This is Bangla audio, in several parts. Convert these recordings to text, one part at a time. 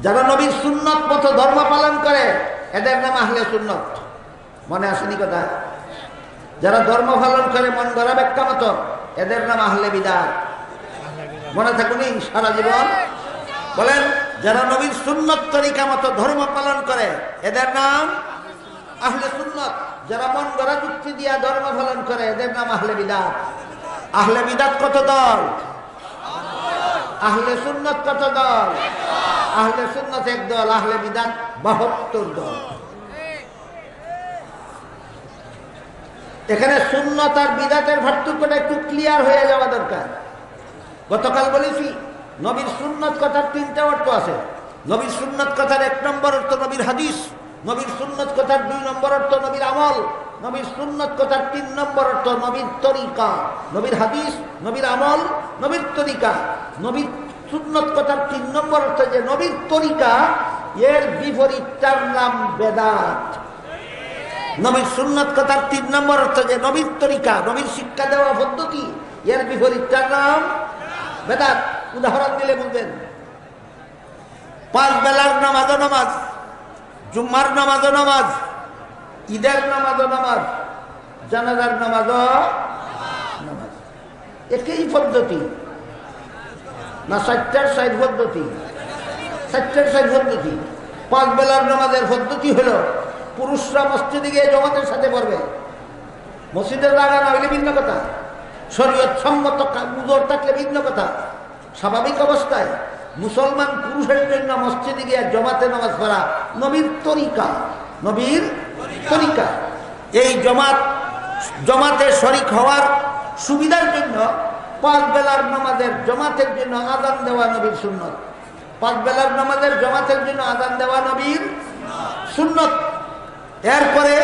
যারা নবীর সুন্নত মতো ধর্ম পালন করে, এদের নাম আহলে সুন্নত। মনে আসেনি কথা? যারা ধর্ম পালন করে, মন ব্যাখ্যা মতো, এদের নাম আহলে বিদাত। মনে থাকুনি, সারা জীবন? বলেন, যারা নবীর সুন্নত তরিকা মতো ধর্ম পালন করে, এদের নাম আহলে সুন্নত। যারা মন গড়া যুক্তি দিয়া ধর্ম পালন করে, এদের নাম আহলে বিদাত। আহলে বিদাত কত দল? আহলে সুন্নত কত দল? আহলে সুন্নত এক দল, আহলে বিদাত বাহাত্তর দল। এখানে সুন্নত আর বিদাতের পার্থক্যটা একটু ক্লিয়ার হয়ে যাওয়া দরকার। গতকাল বলেছি, নবীর সুন্নত কথার তিনটা অর্থ আছে। নবীর সুন্নত কথার এক নম্বর অর্থ নবীর হাদিস, নবীর সুন্নত কথার দুই নম্বর অর্থ নবীর আমল, নবীর সুন্নত কথার তিন নম্বর অর্থ নবীর তরিকা, নবীর হাদিস, নবীর আমল, নবীর তরিকা। নবীর সুন্নত কথার তিন নম্বর অর্থ যে নবীর তরিকা, এর বিপরীতটার নাম বেদাত। নবীর সুন্নত কথার তিন নম্বর অর্থ যে নবীর তরিকা, নবীর শিক্ষা দেওয়া পদ্ধতি, এর বিপরীতটার নাম বেদাত। উদাহরণ দিলে বলবেন, পাঁচ বেলার নামাজ নামাজ, জুম্মার নামাজ নামাজ, ঈদের নামাজ নামাজ, জানাজার নামাজ নামাজ। একই পদ্ধতি। না ষাটটার সাইড পদ্ধতি। ষাটটার সাইড পদ্ধতি। পাঁচ বেলার নামাজের পদ্ধতি হলো, পুরুষরা মসজিদে গিয়ে জমাতের সাথে পড়বে। মসজিদের জায়গা না ভিন্ন কথা। শরীয়ত সম্মত উজোর থাকলে ভিন্ন কথা। স্বাভাবিক অবস্থায় মুসলমান পুরুষের জন্য মসজিদে গিয়ে জমাতে নামাজ পড়া নবীর তরিকা। নবীর তরিকা। এই জমাত, জমাতে শরিক হওয়ার সুবিধার জন্য পাঁচ বেলার নামাজের জমাতের জন্য আদান দেওয়া নবীর সুন্নত। পাঁচ বেলার নামাজের জমাতের জন্য আদান দেওয়া নবীর সুন্নত। এরপরে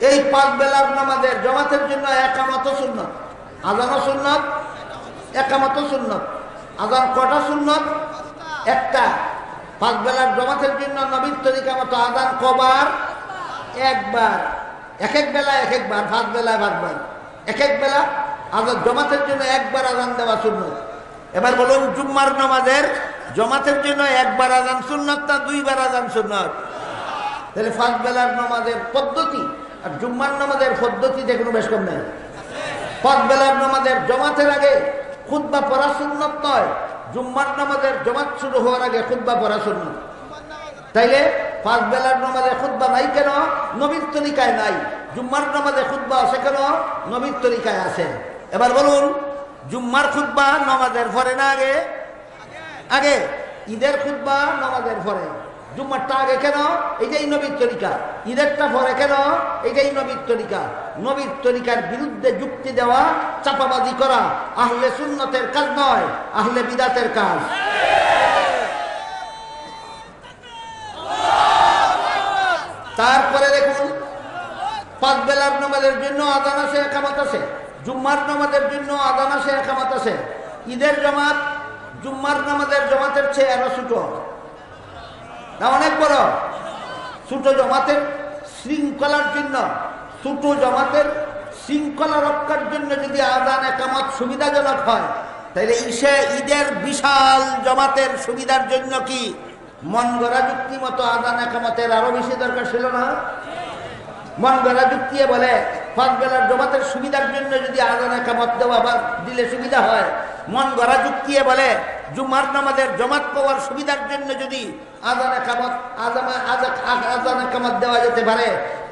এই পাঁচ বেলার নামাজের জমাতের জন্য একামত সুন্নত। আজানও সুন্নত একামত সুন্নত। আজান কটা সুন্নত? একটা। পাঁচ বেলার জমাতের জন্য নবীর তরিকা মতো আদান কবার? একবার। এক এক বেলা এক একবার পাঁচ বেলায় পাঁচবার এক এক বেলা আজান জমাতের জন্য একবার আজান দেওয়া সুন্নত। এবার বলুন, জুম্মার নামাজের জমাতের জন্য একবার আজান সুন্নত না দুইবার আজান সুন্নত? তাহলে পাঁচ বেলার নামাজের পদ্ধতি আর জুম্মার নামাজের পদ্ধতিতে কোনো বেশ কম নেই। পাঁচ বেলার নামাজের জমাতের আগে খুদ্া পড়া সুন্নত নয়, জুম্মার নামাজের জমাত শুরু হওয়ার আগে খুদ্া পড়া সুন্নত। তাইলে পাঁচ বেলার নামাজে খুদ্া নাই কেন? নবীর তরিকায় নাই। জুম্মার নামাজে খুদ্া আছে কেন? নবীর তরিকায় আছে। এবার বলুন, জুম্মার খুদ্া নামাজের পরে না আগে? আগে। ঈদের খুদ্া নামাজের পরে। জুম্মারটা আগে কেন? এটাই নবীর তরিকা। ঈদেরটা পরে কেন? এটাই নবীর তরিকা। নবীর তরিকার বিরুদ্ধে যুক্তি দেওয়া, চাপাবাজি করা আহলে সুন্নতের কাজ নয়, আহলে বিদাতের কাজ। তারপরে দেখুন, পাঁচ বেলার নামাজের জন্য আদান আছে, একামত আছে? জুম্মার নামাজের জন্য আদান আছে একামত আছে ঈদের জমাত জুম্মার নামাজের জমাতের চেয়ে আরও ছোট। না, অনেক বড়। ছোট জমাতের শৃঙ্খলার জন্য, ছোট জমাতের শৃঙ্খলা রক্ষার জন্য যদি আদান, একামত সুবিধাজনক হয়, তাহলে ঈশে ঈদের বিশাল জমাতের সুবিধার জন্য কি মন গড়া যুক্তি মতো আদান, একামতের আরও বেশি দরকার ছিল না? মন গড়া যুক্তি বলে পাঁচ জমাতের সুবিধার জন্য যদি আদান একামত দেওয়া বা দিলে সুবিধা হয়, মন গড়া যুক্তি বলে, জুমার নামাজের জমাত পাওয়ার সুবিধার জন্য যদি আদান একামত আদান একামত দেওয়া যেতে পারে,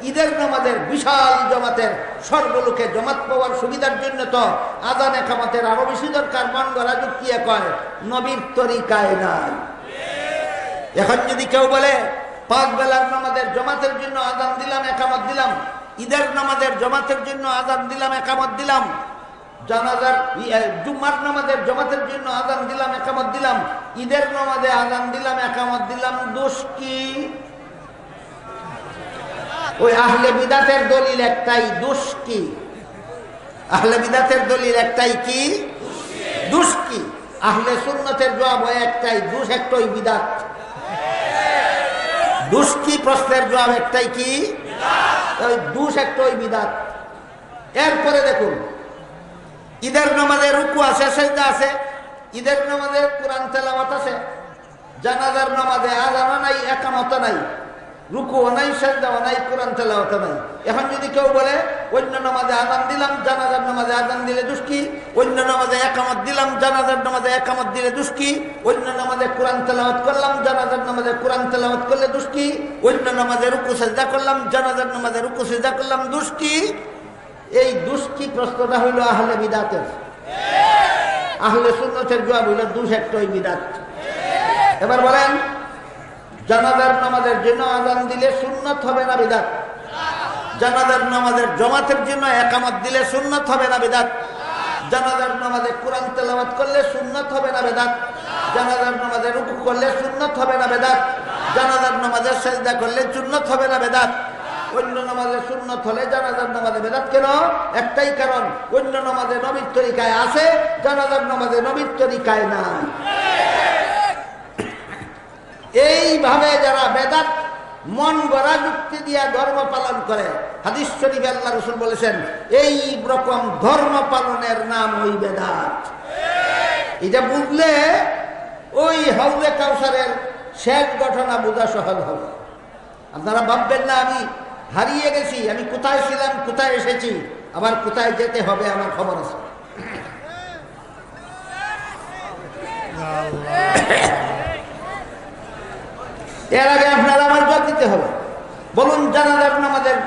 ঈদের নামাজের বিশাল জমাতের সর্বলোকে জমাত পাওয়ার সুবিধার জন্য তো আদান একামতের আরও বেশি দরকার, মন গড়া যুক্তি কয়, নবীর তরিকায় নাই। এখন যদি কেউ বলে পাঁচ বেলার নামাজের জমাতের জন্য আদান দিলাম, একামত দিলাম ঈদের নামাজের জমাতের জন্য আদান দিলাম, একামত দিলাম। জানাজার জুম্মার নামাজের জমাতের জন্য আদান দিলাম, একামত দিলাম। ঈদের নামাজে আদান দিলাম, একামত দিলাম। দোষ কি? ওই আহলে বিদাতের দলিল একটাই, দোষ কি? আহলে বিদাতের দলিল একটাই কি? দুষ কি? আহলে সুন্নতের জবাব হয় একটাই, দুষ একটাই বিদাত। দুষ কি? প্রশ্নের জবাব একটাই কি? বিদাত। এরপরে দেখুন, ঈদের নামাজে রুকু আছে, সেজদা আছে, ঈদের নামাজে কোরআন তেলামত আছে, জানাজার নামাজে আজানা নাই, একামত নাই। রুকুও নাই সেজদাও নাই কোরআন তেলাওয়াত নাই এখন যদি কেউ বলে, অন্য নামাজে আজান দিলাম, জানাজার নামাজে আজান দিলে দুষ্কি অন্য নামাজে একামত দিলাম, জানাজার নামাজে একামত দিলে দুষ্কি অন্য নামাজে কোরআন তেলাওয়াত করলাম, জানাজার নামাজে কোরআন তেলাওয়াত করলে দুষ্কি অন্য নামাজে রুকু, সেজদা করলাম, জানাজার নামাজে রুকু, সেজদা করলাম দুষ্কি এই দুষ্কি প্রশ্নটা হইল আহলে বিদাতের? আহলে সুন্নতের জবাব হইল দুষ একটাই বিদাত। এবার বলেন জানাজার নামাজের জন্য আজান দিলে সুন্নত হবে না বিদাত? জানাজার নামাজের জমাতের জন্য একামত দিলে সুন্নত হবে না বিদাত? জানাজার নামাজে কোরআন তেলাওয়াত করলে সুন্নত হবে না বেদাত? জানাজার নামাজে রুকু করলে সুন্নত হবে না বেদাত? জানাজার নামাজে সেজদা করলে সুন্নত হবে না বেদাত? অন্য নামাজে সুন্নত হলে জানাজার নামাজে বেদাত কেন? একটাই কারণ, অন্য নামাজে নবীর তরিকায় আছে, জানাজার নামাজে নবীর তরিকায় নাই। এইভাবে যারা বেদাত, মন গড়া যুক্তি দিয়া ধর্ম পালন করে, হাদিস শরীফ আল্লাহ রসুল বলেছেন, এই রকম ধর্ম পালনের নাম ওই বেদাত। এটা বুঝলে ওই হাউলে কাউসারের শেষ ঘটনা বোঝা সহজ হবে আপনারা ভাববেন না, আমি হারিয়ে গেছি, আমি কোথায় ছিলাম, কোথায় এসেছি, আবার কোথায় যেতে হবে আমার খবর আছে। এর আগে আপনার আমার জল দিতে হবে। বলুন জানাজার নামাজের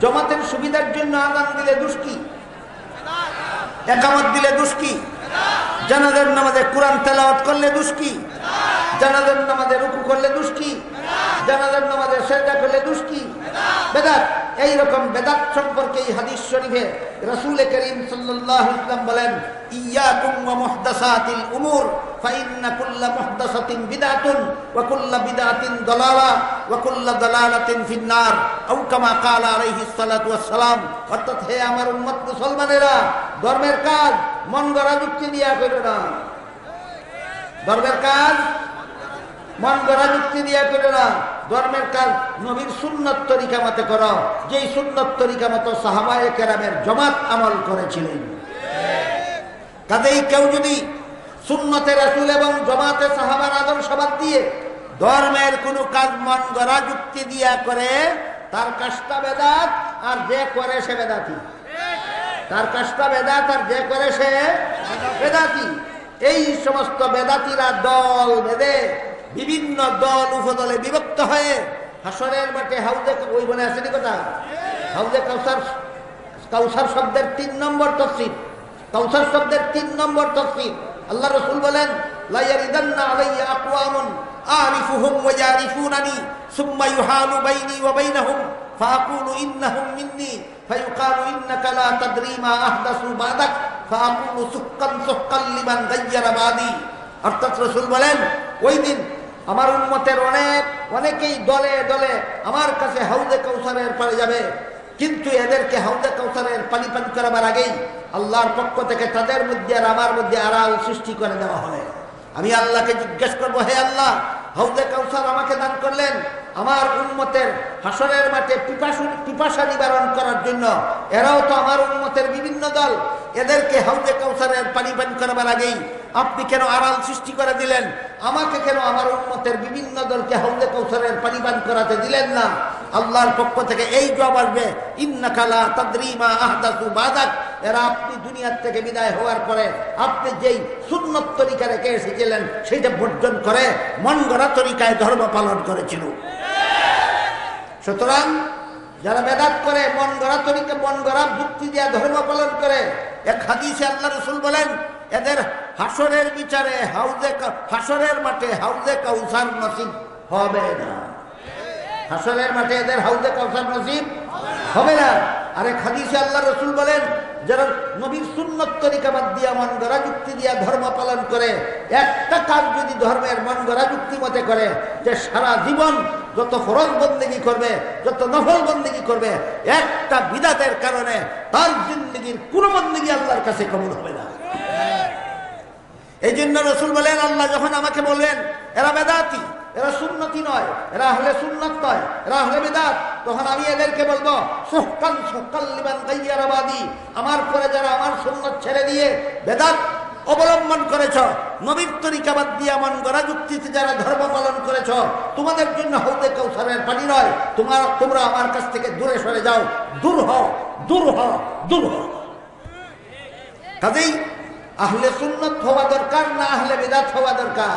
জমাতের সুবিধার জন্য আদান দিলে দুষ্কি একামত দিলে দুষ্কি জানাজার নামাজে কোরআন তেলাওয়াত করলে দুষ্কি জানাজার নামাজে রুকু করলে দুষ্কি জানাজার নামাজে সেজা করলে দুষ্কি বেদাত এইরকম বেদাত সম্পর্কে এই হাদিস শরীফে রাসূল করিম সাল্লাল্লাহু আলাইহি ওয়াসাল্লাম বলেন, ইয়াকুম ওয়া উমুর ফাইন্না কুল্লা মুহদাসাতিন বিদআতুন ওয়া কুল্লা বিদআতিন দালালা, ওয়া কুল্লা দালালাতিন ফিন্নার। আও কামা ক্বালা আলাইহিস সালাতু সালাম অর্থাৎ হে আমার উম্মত মুসলমানেরা, ধর্মের কাজ মন গড়া যুক্তি দিয়া করো না। ধর্মের কাজ মন গড়া যুক্তি দিয়া করো না। ধর্মের কাজ নবীর সুন্নত তরিকা মতে করো। যেই সুন্নত তরিকা মতো সাহাবায়ে কেরামের জমাত আমল করেছিলেন। কাজেই কেউ যদি সুন্নতে রাসুল এবং জমাতে সাহাবার আদর্শবাদ দিয়ে ধর্মের কোনো কাজ মন গড়া যুক্তি দিয়া করে, তার কাজটা বেদাত আর যে করে সে বেদাতি। তার কাজটা বেদাত আর যে করে সে বেদাতি। এই সমস্ত বেদাতিরা দল বেদে বিভিন্ন দল উপদলে বিভক্ত হয়ে হাসরের মাঠে হাউজে ওই বলে আসেনি কথা? হাউজে কাউসার কাউসার শব্দের তিন নম্বর তফসিল। কাউসার শব্দের তিন নম্বর তফসিল। আল্লাহ রসুল বলেন লাইয়ারিদান্না আলাইয়া আকওয়ামুন আরিফুহুম ওয়া সুম্মা ইউহালু বাইনি ওয়া বাইনাহুম ফাআকুলু ইন্নাহুম মিন্নি, ফায়ুকালু ইন্নাকা লা তাদরি মা আহদাসু বাদাক ফাআকুলু সুক্কান সুক্কান লিমান গায়্যারা বাদি। অর্থাৎ রসুল বলেন, ওই দিন আমার উন্মতের অনেক, অনেকেই দলে দলে আমার কাছে হাউদে কৌসারের পারে যাবে। কিন্তু এদেরকে হাউদে কৌসারের পানি পান করাবার আগেই আল্লাহর পক্ষ থেকে তাদের মধ্যে আর আমার মধ্যে আড়াল সৃষ্টি করে দেওয়া হবে আমি আল্লাহকে জিজ্ঞেস করব, হে আল্লাহ হাউদে কৌসার আমাকে দান করলেন? আমার উন্মতের হাসরের মাঠে পিপাসু, পিপাসা নিবারণ করার জন্য। এরাও তো আমার উন্মতের বিভিন্ন দল। এদেরকে হাউদে কৌসারের পানি পান করাবার আগেই আপনি কেন আড়াল সৃষ্টি করে দিলেন? আমাকে কেন আমার উন্মতের বিভিন্ন দলকে হাউদে কৌশলের পান করাতে দিলেন না? আল্লাহর পক্ষ থেকে এই জবাব আসবে ইন্নাকালা তাদরিমা আহদাসু বাদাক। এরা আপনি দুনিয়ার থেকে বিদায় হওয়ার পরে আপনি যেই সুন্নত তরিকা রেখে এসেছিলেন, সেইটা বর্জন করে মন গড়া তরিকায় ধর্ম পালন করেছিল। সুতরাং যারা বেদাত করে মন গড়া তরিকা মন গড়া যুক্তি দিয়া ধর্ম পালন করে, এক হাদিসে আল্লাহ রসুল বলেন এদের হাসরের বিচারে হাউজে হাসরের মাঠে হাউজে কাউসার নসিব হবে না। হাসরের মাঠে এদের হাউজে কাউসার নসিব হবে না। আরে হাদিসে আল্লাহ রসুল বলেন, যারা নবীর সুন্নত তরিকা বাদ দিয়া মন গড়া যুক্তি দিয়া ধর্ম পালন করে, একটা কাজ যদি ধর্মের মন গড়া যুক্তি মতে করে, যে সারা জীবন যত ফরজ বন্দেগি করবে, যত নফল বন্দেগি করবে, একটা বিদাতের কারণে তার জিন্দগির কোনো বন্দেগি আল্লাহর কাছে কবুল হবে না। এই জন্য রসুল বলেন, আল্লাহ যখন আমাকে বললেন, এরা বেদাতি, এরা সুন্নতি নয়, এরা হলে সুন্নত নয়, এরা হলে বেদাত, তখন আমি এদেরকে বলব সোহকান সোহকাল লিবান আমার পরে যারা আমার সুন্নত ছেড়ে দিয়ে বেদাত অবলম্বন করেছ, নবীর তরিকাবাদ দিয়া মন গড়া যুক্তিতে যারা ধর্ম পালন করেছ, তোমাদের জন্য হৌদে কৌশলের পানি নয়, তোমার, তোমরা আমার কাছ থেকে দূরে সরে যাও, দূর হও দূর হও দূর হও। কাজেই আহলে সুন্নত হওয়া দরকার, না আহলে বেদাত হওয়া দরকার?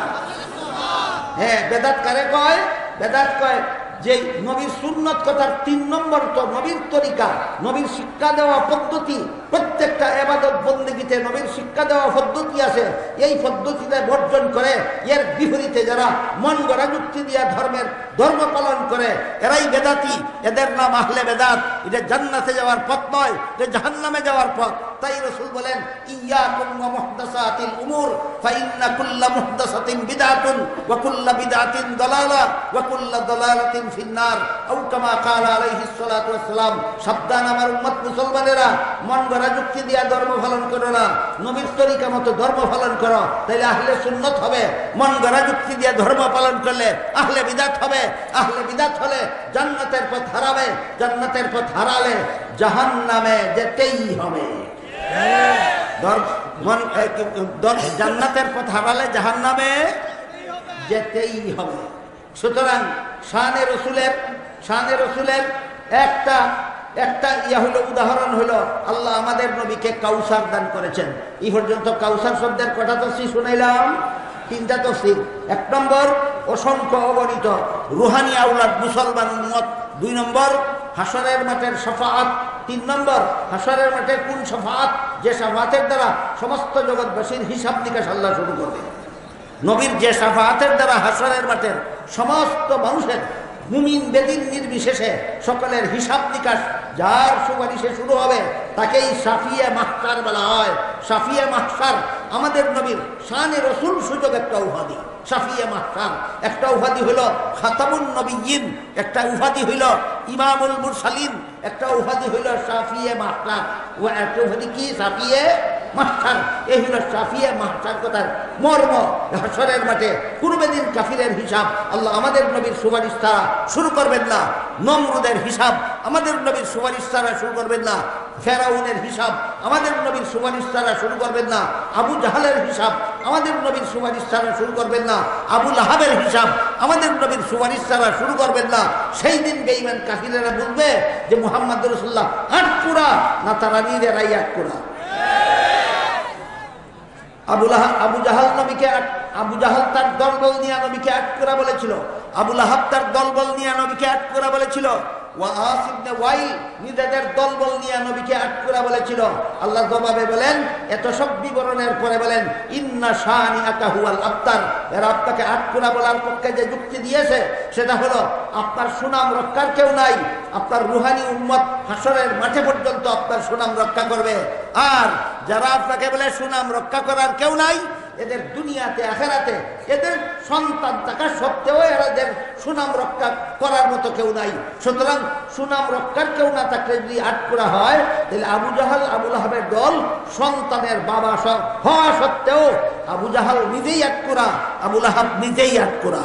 হ্যাঁ বেদাত কারে কয়? বেদাত কয় যে নবীর সুন্নত কথার তিন নম্বর তো নবীর তরিকা, নবীর শিক্ষা দেওয়া পদ্ধতি। প্রত্যেকটা এবাদত বন্দীগীতে নবীর শিক্ষা দেওয়া পদ্ধতি আছে। এই পদ্ধতিতে বর্জন করে, এর বিপরীতে যারা মন গড়া যুক্তি দিয়া ধর্মের ধর্ম পালন করে, এরাই বেদাতি। এদের নাম আহলে বেদাত। এটা জান্নাতে যাওয়ার পথ নয়, এটা জাহান্নামে যাওয়ার পথ। তাই রসুল বলেন, ইয়াকুম ওয়া মুহদাসাতিল উমুর, ফাইন্না কুল্লা মুহদাসাতিন বিদআতুন ওয়া কুল্লা বিদআতিন দালালা, ওয়া কুল্লা দালালাতিন ফিন্নার। আও কামা ক্বালা আলাইহিস সালাতু ওয়াসসালাম সাবধান আমার উম্মত মুসলমানেরা, মন গড়া যুক্তি দিয়া ধর্ম পালন করো না। নবীর তরিকা মতো ধর্ম পালন করো। তাহলে আহলে সুন্নত হবে। মন গড়া যুক্তি দিয়া ধর্ম পালন করলে আহলে বিদাত হবে। আহলে বিদাত হলে জান্নাতের পথ হারাবে, জান্নাতের পথ হারালে জাহান্নামে যেতেই হবে। জান্নাতের পথ হারালে জাহান নামে যেতেই হবে। সুতরাং শানে রসুলের শানে রসুলের একটা একটা ইয়া হলো, উদাহরণ হলো, আল্লাহ আমাদের নবীকে কাউসার দান করেছেন। এই পর্যন্ত কাউসার শব্দের কটা তফসি শুনাইলাম। তিনটা তফসিল। এক নম্বর, অসংখ্য অগণিত রুহানি আউলাদ মুসলমান উম্মত। দুই নম্বর হাসরের মাঠের সফাত তিন নম্বর হাসরের মাঠের কোন সফাত যে সাফাতের দ্বারা সমস্ত জগৎবাসীর হিসাব নিকাশ আল্লাহ শুরু করবে। নবীর যে সাফাতের দ্বারা হাসরের মাঠের সমস্ত মানুষের মুমিন বেদিন নির্বিশেষে সকলের হিসাব নিকাশ, যার সুপারিশে শুরু হবে, তাকেই সাফিয়া মাহসার বলা হয়। সাফিয়া মাহসার আমাদের নবীর শানে রসুল সুযোগ একটা উপাধি সাফিয়া মাহসার একটা উপাধি হইল খাতামুন নবীন, একটা উপাধি হইল ইমামুল মুরসালিন, একটা উপাধি হইল সাফিয়ে মাহসার ও একটা উপাধি কি? সাফিয়ে মাস্টার এই হলো সাফিয়া মাস্টার কথার মর্ম। হাসরের মাঠে পূর্বেদিন কাফিরের হিসাব। আল্লাহ আমাদের নবীর সুপারিশ তারা শুরু করবেন না। নমরুদের হিসাব। আমাদের নবীর সুপারিশ তারা শুরু করবেন না। ফেরাউনের হিসাব। আমাদের নবীর সুপারিশ তারা শুরু করবেন না। আবু জাহালের হিসাব, আমাদের নবীর সুপারিশ তারা শুরু করবেন না। আবু লাহাবের হিসাব, আমাদের নবীর সুপারিশ তারা শুরু করবেন না। সেই দিন বেইমান কাফিরেরা বলবে যে, মুহাম্মদ রসুল্লাহ আট কুড়া, না তারা নিজেরাই এক কুড়া? আবুল আবু জাহাল নবীকে আবু জাহাল তার দলবল নিয়ে নবীকে আট করা বলেছিল। আবুল আহাব তার দলবল নিয়ে নবীকে আট করা বলেছিল। বলেছিল। আল্লাহ জবাবে বলেন, এত পরে বলেন আপনাকে বলার পক্ষে যে যুক্তি দিয়েছে, সেটা হলো, আপনার সুনাম রক্ষার কেউ নাই, আপনার রুহানি উম্মত হাসরের মাঠে পর্যন্ত আপনার সুনাম রক্ষা করবে। আর যারা আপনাকে বলে সুনাম রক্ষা করার কেউ নাই এদের দুনিয়াতে, আখেরাতে এদের সন্তান থাকা সত্ত্বেও এদের সুনাম রক্ষা করার মতো কেউ নাই। সুতরাং সুনাম রক্ষার কেউ না থাকলে যদি আট করা হয়, তাহলে আবু জাহাল আবুল আহাবের দল সন্তানের বাবা হওয়া সত্ত্বেও আবু জাহাল নিজেই আট করা আবুল আহাব নিজেই আট করা